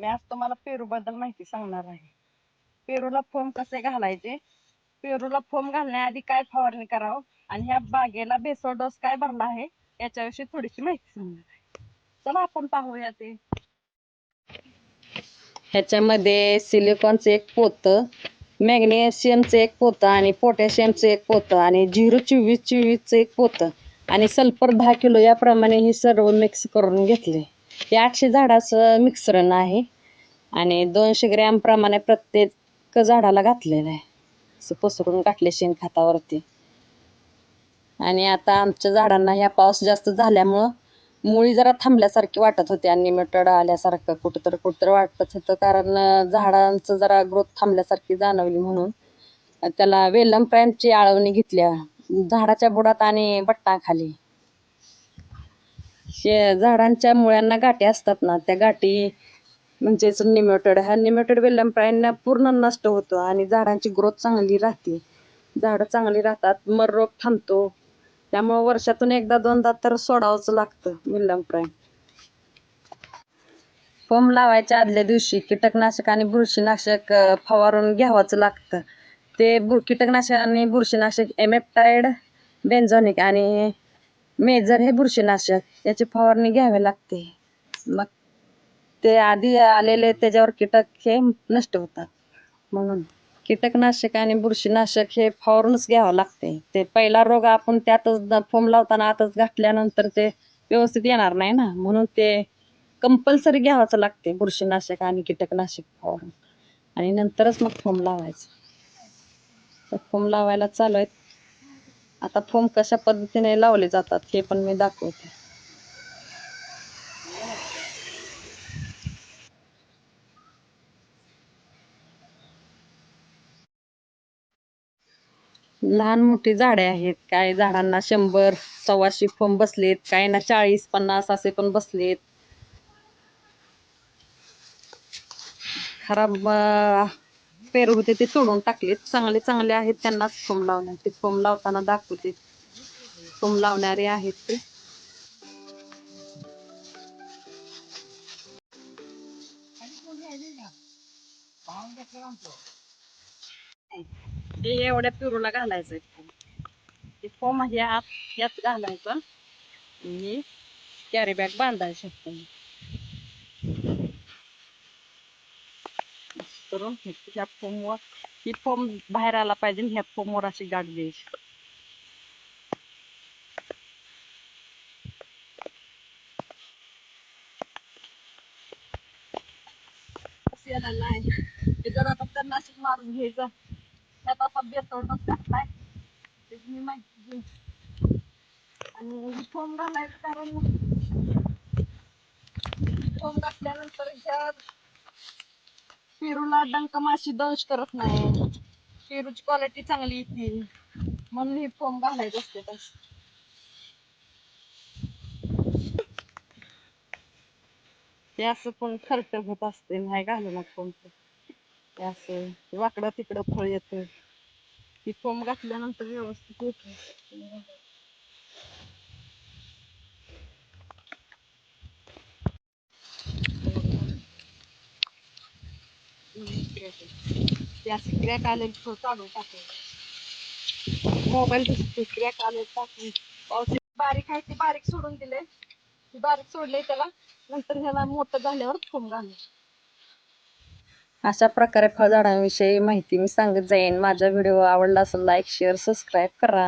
मी आज तुम्हाला पेरू बद्दल माहिती सांगणार आहे. पेरूला फोम कसे घालायचे? पेरूला फोम घालण्याआधी काय फवारणी करावं? आणि ह्या बागेला बेसळ डोस काय भरला आहे? याच्याविषयी थोडीशी माहिती सांगणार आहे. चला आपण पाहूया ते. ह्याच्यामध्ये सिलिकॉनचं एक पोतं मॅग्नेशियमचं एक पोतं आणि पोटॅशियमचं एक पोतं आणि झिरो चोवीस चोवीसचं एक पोतं आणि सल्फर दहा किलो याप्रमाणे हे सर्व मिक्स करून घेतले. हे आठशे झाडाचं मिश्रण आहे. आणि दोनशे ग्रॅम प्रमाणे प्रत्येक झाडाला घातलेलं आहे. असं पसरून घातले शेणखतावरती आणि आता आमच्या झाडांना ह्या पाऊस जास्त झाल्यामुळं मुळी जरा थांबल्यासारखी वाटत होती. आणि निमटड आल्यासारखं कुठं तर कुठं तर वाटत होतं. कारण झाडांचं जरा ग्रोथ थांबल्यासारखी जाणवली म्हणून. त्याला वेलम प्रँडची आळवणी घेतल्या. झाडाच्या बुडात आणि बट्टाखाली. शे झाडांच्या मुळ्यांना गाठी असतात ना त्या गाठी म्हणजेच निमोटेड ह्या निमोटेड वेलम पूर्ण नष्ट होतो आणि झाडांची ग्रोथ चांगली राहते. झाडं चांगली राहतात मर रोग थांबतो. त्यामुळे वर्षातून एकदा दोनदा तर सोडावंच लागतं विल्लम फोम लावायच्या आदल्या दिवशी कीटकनाशक आणि बुरशीनाशक फवारून घ्यावंच लागतं. ते बु कीटकनाशक आणि बुरशीनाशक एमेप्टाईड बेन्झॉनिक आणि मेजर हे बुरशीनाशक याची फवारणी घ्यावी लागते मग ते आधी आलेले त्याच्यावर कीटक हे नष्ट होतात. म्हणून कीटकनाशक आणि बुरशीनाशक हे फवारूनच घ्यावं लागते. ते पहिला रोग आपण त्यातच फोम लावताना आतच घातल्यानंतर ते व्यवस्थित येणार नाही ना. म्हणून ते कंपल्सरी घ्यावंच लागते बुरशीनाशक आणि कीटकनाशक फवारून. आणि नंतरच मग फोम लावायचं. तर फोम लावायला चालू आहेत. आता फोम कशा पद्धतीने लावले जातात हे पण मी दाखवते. लहान मोठी झाडे आहेत काही झाडांना शंभर सव्वाशे फोम बसलेत काही ना चाळीस पन्नास असे पण बसलेत. खराब पेरू होते ते तोडून टाकलेत. चांगले चांगले आहेत त्यांनाच फोम लावण्याचे ते फोम लावताना दाखवते. फोम लावणारे आहेत ते. हे एवढ्या पेरूला घालायचंय ते फोम हे आत यात घालायचं. आणि कॅरी बॅग बांधायला शकतो करून ह्या फोमवर ही फोम बाहेर आला पाहिजे ह्या फोमवर अशी गाठ द्यायची. नाही जरा फक्त नाशिक मारून घ्यायचं त्यात असा बेसळ टाकलाय त्याची मी माहिती घेईन आणि फोम घालायचं कारण फोम घातल्यानंतर ह्या पेरूला डंक माशी दंश करत नाही. पेरूची क्वालिटी चांगली येते. म्हणून हे फोम घालायचं असते तसं ते असं पण खर्च होत असते. नाही घालू मग कोणतं ते असं वाकडं तिकडं फळ येतं. ही फोम घातल्यानंतर व्यवस्थित येतं. ते क्रॅक आलेलं मोबाईल दिसते क्रॅक टाकून. बारीक आहे ते बारीक सोडून दिले. बारीक सोडले त्याला. नंतर ह्याला मोठं झाल्यावर फोम घालले अशा प्रकारे फळझाडांविषयी माहिती मी सांगत जाईन. माझा व्हिडिओ आवडला असेल लाईक शेअर सबस्क्राईब करा.